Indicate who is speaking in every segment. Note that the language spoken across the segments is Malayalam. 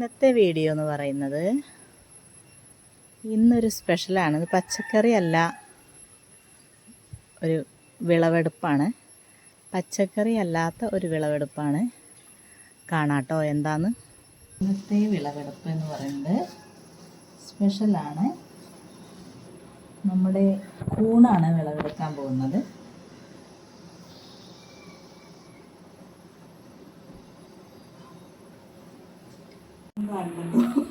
Speaker 1: ഇന്നത്തെ വീഡിയോ എന്ന് പറയുന്നത് ഇന്നൊരു സ്പെഷ്യലാണ്. ഇത് പച്ചക്കറി അല്ല ഒരു വിളവെടുപ്പാണ്. പച്ചക്കറി അല്ലാത്ത ഒരു വിളവെടുപ്പാണ്. കാണാട്ടോ എന്താന്ന്. ഇന്നത്തെ വിളവെടുപ്പ് എന്ന് പറയുന്നത് സ്പെഷ്യലാണ്. നമ്മുടെ കൂണാണ് വിളവെടുക്കാൻ പോകുന്നത്. Baju.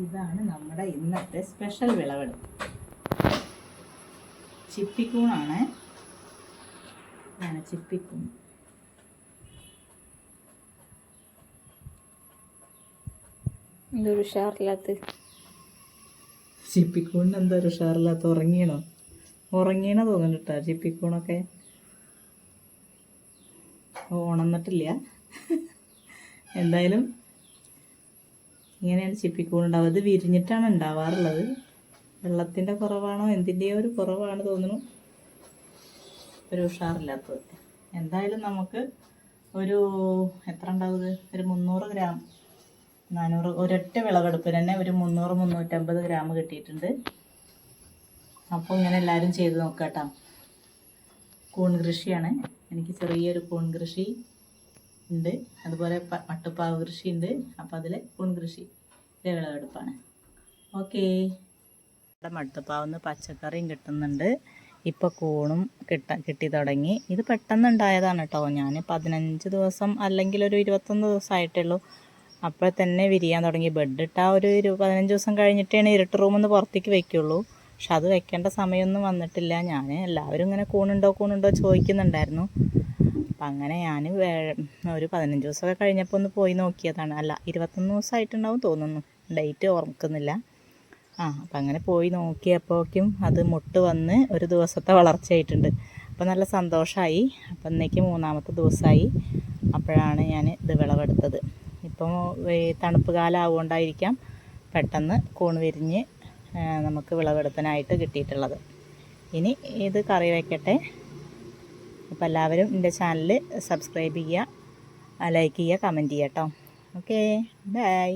Speaker 1: ഇതാണ് നമ്മുടെ ഇന്നത്തെ സ്പെഷ്യൽ വിളവെടുപ്പ്. ചിപ്പിക്കൂണാണ്. ഇതാണ് ചിപ്പിക്കൂൺ.
Speaker 2: എന്തൊരു ഉഷാറില്ലാത്ത
Speaker 1: ചിപ്പിക്കൂണിന് എന്താ ഒരു ഉഷാറില്ലാത്ത ഉറങ്ങിയണോ ഉറങ്ങിയണ തോന്നുന്നു കേട്ടോ ചിപ്പിക്കൂണൊക്കെ ഓണന്നിട്ടില്ല എന്തായാലും ഇങ്ങനെയാണ് ചിപ്പിക്കൂണുണ്ടാവുക ഇത് വിരിഞ്ഞിട്ടാണ് ഉണ്ടാവാറുള്ളത്. വെള്ളത്തിന്റെ കുറവാണോ എന്തിന്റെയോ ഒരു കുറവാണ് തോന്നുന്നു. ഒരു ഉഷാറില്ലാത്തത്. എന്തായാലും നമുക്ക് ഒരു എത്ര ഉണ്ടാവുന്നത് ഒരു മുന്നൂറ് ഗ്രാം. നാനൂറ് ഒരൊറ്റ വിളവെടുപ്പിന് തന്നെ ഒരു മുന്നൂറ് മുന്നൂറ്റമ്പത് ഗ്രാം കിട്ടിയിട്ടുണ്ട്. അപ്പോൾ ഇങ്ങനെ എല്ലാവരും ചെയ്ത് നോക്കാം കേട്ടോ. കൂൺ കൃഷിയാണ്. എനിക്ക് ചെറിയൊരു കൂൺ കൃഷി ഉണ്ട്. അതുപോലെ മട്ടുപ്പാവ് കൃഷി ഉണ്ട്. അപ്പോൾ അതിൽ പുൺകൃഷി കൃഷി വിളവെടുപ്പാണ്. ഓക്കേ. ഇവിടെ മട്ടുപ്പാവുന്ന പച്ചക്കറിയും കിട്ടുന്നുണ്ട്. ഇപ്പോൾ കൂണും കിട്ട കിട്ടി തുടങ്ങി. ഇത് പെട്ടെന്ന് ഉണ്ടായതാണ് കേട്ടോ ഞാൻ പതിനഞ്ച് ദിവസം അല്ലെങ്കിൽ ഒരു ഇരുപത്തൊന്ന് ദിവസമായിട്ടുള്ളൂ അപ്പോൾ തന്നെ വിരിയാൻ തുടങ്ങി. ബെഡ് ഒരു ഇരു പതിനഞ്ച് ദിവസം കഴിഞ്ഞിട്ടാണ് ഇരുട്ട് റൂമിൽ പുറത്തേക്ക് വയ്ക്കുള്ളൂ പക്ഷെ അത് വെക്കേണ്ട സമയമൊന്നും വന്നിട്ടില്ല. ഞാൻ എല്ലാവരും ഇങ്ങനെ കൂണുണ്ടോ കൂണുണ്ടോ ചോദിക്കുന്നുണ്ടായിരുന്നു. അപ്പം അങ്ങനെ ഞാൻ ഒരു പതിനഞ്ച് ദിവസമൊക്കെ കഴിഞ്ഞപ്പോൾ ഒന്ന് പോയി നോക്കിയതാണ്. അല്ല ഇരുപത്തൊന്ന് ദിവസമായിട്ടുണ്ടാവും തോന്നുന്നു. ഡേറ്റ് ഓർക്കുന്നില്ല. ആ അപ്പം അങ്ങനെ പോയി നോക്കിയപ്പോഴേക്കും അത് മുട്ട് വന്ന് ഒരു ദിവസത്തെ വളർച്ചയായിട്ടുണ്ട്. അപ്പം നല്ല സന്തോഷമായി അപ്പം ഇന്നേക്ക് മൂന്നാമത്തെ ദിവസമായി അപ്പോഴാണ് ഞാൻ ഇത് വിളവെടുത്തത്. ഇപ്പം ഈ തണുപ്പ് കാലം ആവുകൊണ്ടായിരിക്കാം പെട്ടെന്ന് കൂൺ വിരിഞ്ഞ് നമുക്ക് വിളവെടുത്തനായിട്ട് കിട്ടിയിട്ടുള്ളത്. ഇനി ഇത് കറി വയ്ക്കട്ടെ അപ്പോൾ എല്ലാവരും എന്റെ ചാനൽ സബ്സ്ക്രൈബ് ചെയ്യുക ലൈക്ക് ചെയ്യുക കമന്റ് ചെയ്യാം കേട്ടോ. Okay bye.